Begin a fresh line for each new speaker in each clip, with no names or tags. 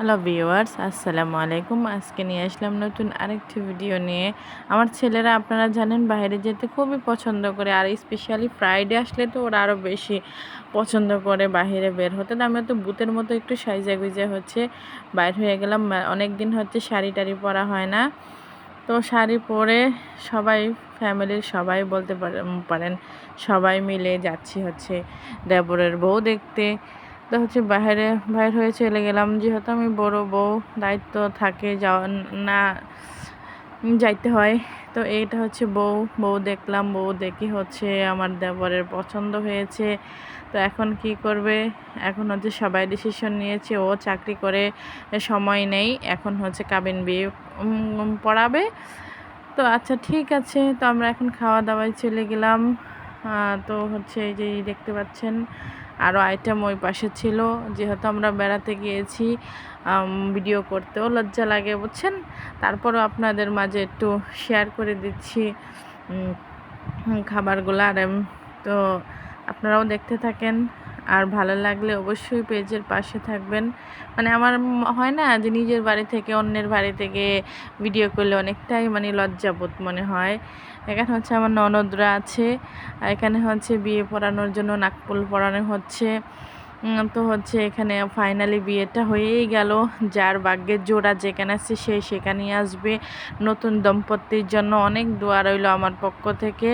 Hello viewers আসসালামু আলাইকুম আজকে নিয়ে আসলাম নতুন আরেকটি ভিডিও নিয়ে আমার ছেলেরা আপনারা জানেন বাইরে যেতে খুবই পছন্দ করে আর স্পেশালি ফ্রাইডে আসলে তো ওরা আরও বেশি পছন্দ করে বাইরে বের হতে তো আমি তো বুতের মতো একটু সাইজা গুজে হচ্ছে। বাইর হয়ে গেলাম। অনেক দিন হচ্ছে শাড়ি টাড়ি পরা হয় না। তো শাড়ি পরে সবাই, ফ্যামিলির সবাই বলতে পারেন, সবাই মিলে যাচ্ছি হচ্ছে দেবরের বউ দেখতে। তো হচ্ছে বাইরে, বাইর হয়ে চলে গেলাম। যেহেতু আমি বড় বউ, দায়িত্ব থাকে যাওয়া না যাইতে হয়। তো এইটা হচ্ছে বউ বউ দেখলাম, বউ দেখি হচ্ছে আমার দেবরের পছন্দ হয়েছে। তো এখন কি করবে? এখন হচ্ছে সবাই ডিসিশন নিয়েছে, ও চাকরি করে সময় নেই, এখন হচ্ছে কাবিন বিয়ে পড়াবে। তো আচ্ছা ঠিক আছে, তো আমরা এখন খাওয়া দাওয়ায় চলে গেলাম। তো হচ্ছে এই যে দেখতে পাচ্ছেন আরও আইটেম ওই পাশে ছিল। যেহেতু আমরা বেড়াতে গিয়েছি ভিডিও করতেও লজ্জা লাগে, বুঝছেন? তারপরও আপনাদের মাঝে একটু শেয়ার করে দিচ্ছি খাবারগুলো। আর তো আপনারাও দেখতে থাকেন। আর ভালো লাগলে অবশ্যই পেজের পাশে থাকবেন। মানে আমার হয় না যে নিজের বাড়ি থেকে অন্যের বাড়ি থেকে ভিডিও করলে অনেকটাই মানে লজ্জাবোধ মনে হয়। এখানে হচ্ছে আমার ননদরা আছে এখানে হচ্ছে বিয়ে পড়ানোর জন্য নাকপুল পড়ানো হচ্ছে। তো হচ্ছে এখানে ফাইনালি বিয়েটা হয়েই গেল। যার ভাগ্যের জোড়া যেখানে আছে সে সেখানেই আসবে। নতুন দম্পতির জন্য অনেক দোয়া রইল আমার পক্ষ থেকে।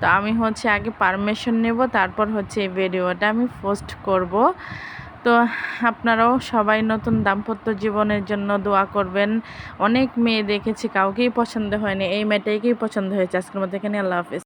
তো আমি হচ্ছে আগে পারমিশন নেব, তারপর হচ্ছে এই ভিডিওটা আমি পোস্ট করব। তো আপনারাও সবাই নতুন দাম্পত্য জীবনের জন্য দোয়া করবেন। অনেক মেয়ে দেখেছি, কাউকেই পছন্দ হয়নি। এই মেয়েটাইকেই পছন্দ হয়েছে। আজকের মধ্যে এখানে আল্লাহ হাফিজ।